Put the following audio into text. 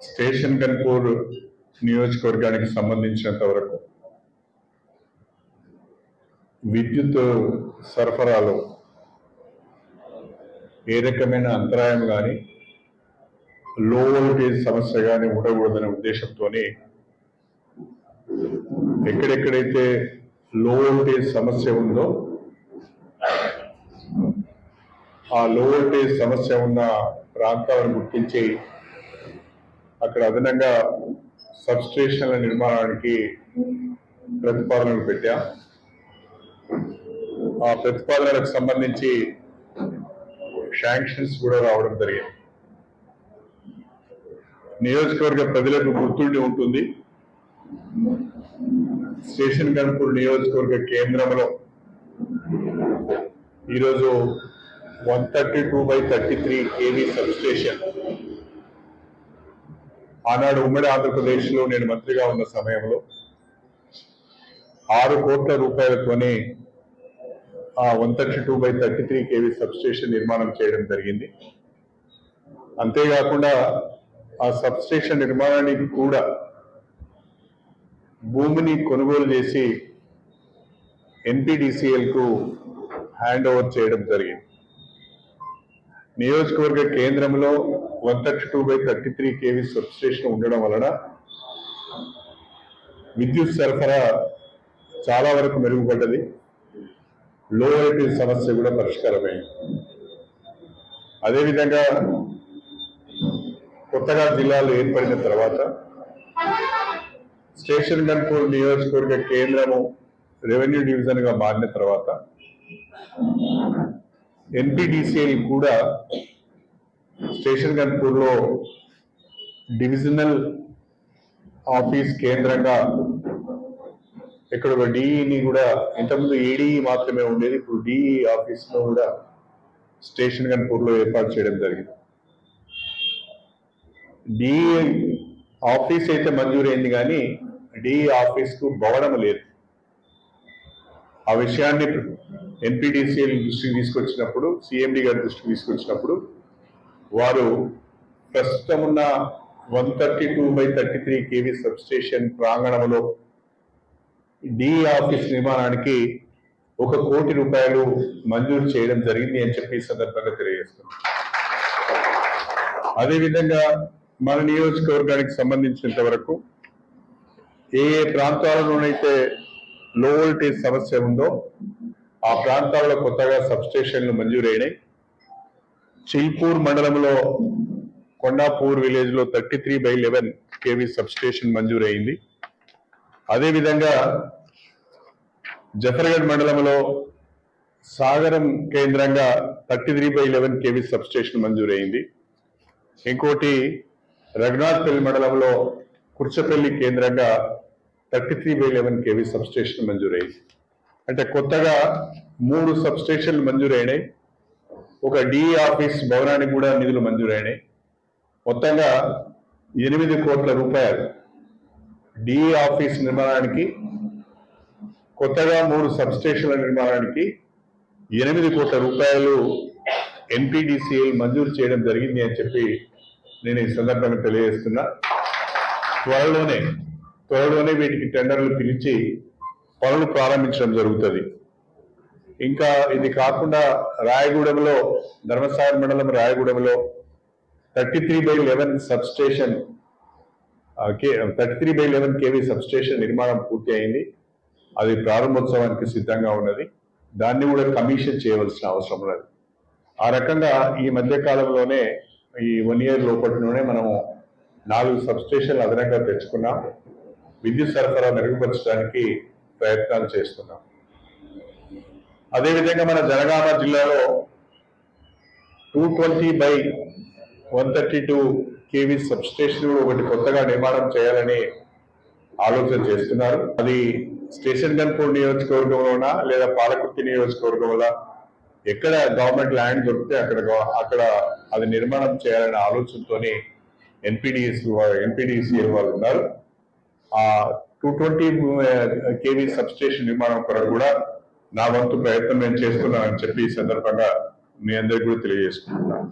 Station Ghanpur నియోజకవర్గానికి సంబంధించినంత వరకు విద్యుత్ సరఫరాలో ఏ రకమైన అంతరాయం కానీ లో వోల్టేజ్ సమస్య కానీ ఉండకూడదనే ఉద్దేశంతోనే ఎక్కడెక్కడైతే లో వోల్టేజ్ సమస్య ఉందో ఆ లో వోల్టేజ్ సమస్య ఉన్న ప్రాంతాలను గుర్తించి అక్కడ అదనంగా సబ్స్టేషన్ల నిర్మాణానికి ప్రతిపాదనలు పెట్టాం. ఆ ప్రతిపాదనలకు సంబంధించి శాంక్షన్స్ కూడా రావడం జరిగింది. నియోజకవర్గ ప్రజలకు గుర్తుండి ఉంటుంది. స్టేషన్ కనుపూర్ నియోజకవర్గ కేంద్రంలో ఈరోజు one thirty two by thirty three KV substation ఆనాడు ఉమ్మడి ఆంధ్రప్రదేశ్లో నేను మంత్రిగా ఉన్న సమయంలో ఆరు కోట్ల రూపాయలతోనే ఆ one thirty two by thirty three KV substation నిర్మాణం చేయడం జరిగింది. అంతేకాకుండా ఆ సబ్స్టేషన్ నిర్మాణానికి కూడా భూమిని కొనుగోలు చేసి ఎన్పిడిసిఎల్కు హ్యాండ్ ఓవర్ చేయడం జరిగింది. నియోజకవర్గ కేంద్రంలో one thirty two by thirty three KV substation ఉండడం వలన విద్యుత్ సరఫరా చాలా వరకు మెరుగుపడ్డది. లో వోల్టేజ్ సమస్య కూడా పరిష్కారమైంది. అదేవిధంగా కొత్తగా జిల్లాలు ఏర్పడిన తర్వాత స్టేషన్ కంట్రోల్ నియోజకవర్గ కేంద్రము రెవెన్యూ డివిజన్గా మారిన తర్వాత ఎన్పిడిసిఎల్ కూడా స్టేషన్ గన్పూర్లో డివిజనల్ ఆఫీస్ కేంద్రంగా ఇక్కడ ఒక డిఈని కూడా ఇంతకుముందు ఏడీఈ మాత్రమే ఉండేది ఇప్పుడు డిఈ ఆఫీస్లో కూడా స్టేషన్ గన్పూర్లో ఏర్పాటు చేయడం జరిగింది. డిఈ ఆఫీస్ అయితే మంజూరైంది కానీ డిఈ ఆఫీస్కు భవనం లేదు. ఆ విషయాన్ని ఎన్పిడిసిఎల్ దృష్టికి తీసుకొచ్చినప్పుడు సిఎండి గారి దృష్టికి తీసుకొచ్చినప్పుడు వారు ప్రస్తుతం ఉన్న one thirty two by thirty three KV substation ప్రాంగణంలో డి ఆఫీస్ నిర్మాణానికి ఒక కోటి రూపాయలు మంజూరు చేయడం జరిగింది అని చెప్పి సందర్భంగా తెలియజేస్తున్నాం. అదేవిధంగా మన నియోజకవర్గానికి సంబంధించినంత వరకు ఏ ఏ ప్రాంతాలలోనైతే లో వోల్టేజ్ సమస్య ఉందో ఆ ప్రాంతాల్లో కొత్తగా సబ్స్టేషన్లు మంజూరైనాయి. చిల్పూర్ మండలంలో కొండాపూర్ విలేజ్లో thirty three by eleven KV substation మంజూరైంది అదేవిధంగా జఫర్గఢ్ మండలంలో సాగరం కేంద్రంగా thirty three by eleven KV substation మంజూరైంది ఇంకోటి రఘునాథ్పల్లి మండలంలో కుర్చపల్లి కేంద్రంగా thirty three by eleven KV substation మంజూరైంది అంటే కొత్తగా మూడు సబ్స్టేషన్లు మంజూరైనాయి ఒక డిఈ ఆఫీస్ భవనానికి కూడా నిధులు మంజూరైనాయి. మొత్తంగా ఎనిమిది కోట్ల రూపాయలు డిఈ ఆఫీస్ నిర్మాణానికి కొత్తగా మూడు సబ్స్టేషన్ల నిర్మాణానికి ఎనిమిది కోట్ల రూపాయలు ఎన్పిడిసిఎల్ మంజూరు చేయడం జరిగింది అని చెప్పి నేను ఈ సందర్భంగా తెలియజేస్తున్నా. త్వరలోనే త్వరలోనే వీటికి టెండర్లు పిలిచి పనులు ప్రారంభించడం జరుగుతుంది. ఇంకా ఇది కాకుండా రాయగూడెంలో ధర్మసాగర్ మండలం రాయగూడెంలో thirty three by eleven substation thirty three by eleven KV substation నిర్మాణం పూర్తి అయింది. అది ప్రారంభోత్సవానికి సిద్ధంగా ఉన్నది. దాన్ని కూడా కమిషన్ చేయవలసిన అవసరం లేదు ఆ రకంగా ఈ మధ్య కాలంలోనే ఈ వన్ ఇయర్ లోపట్లోనే మనము నాలుగు సబ్స్టేషన్లు అదనంగా తెచ్చుకున్నాం. విద్యుత్ సరఫరా మెరుగుపరచడానికి ప్రయత్నాలు చేస్తున్నాం. అదేవిధంగా మన జనగామ జిల్లాలో two twenty by one thirty two KV substation ఒకటి కొత్తగా నిర్మాణం చేయాలని ఆలోచన చేస్తున్నారు. అది స్టేషన్ గన్పూర్ నియోజకవర్గంలోనా లేదా పాలకుర్తి నియోజకవర్గంలో ఎక్కడ గవర్నమెంట్ ల్యాండ్ దొరికితే అక్కడ అక్కడ అది నిర్మాణం చేయాలనే ఆలోచనతోని ఎన్పిడిఎస్ ఎన్పిడిసిఎల్ వాళ్ళు ఉన్నారు. ఆ టూ ట్వంటీ కేవీ సబ్స్టేషన్ నిర్మాణం కొరకు కూడా నా వంతు ప్రయత్నం నేను చేస్తున్నానని చెప్పి ఈ సందర్భంగా మీ అందరికీ కూడా తెలియజేసుకుంటున్నాను.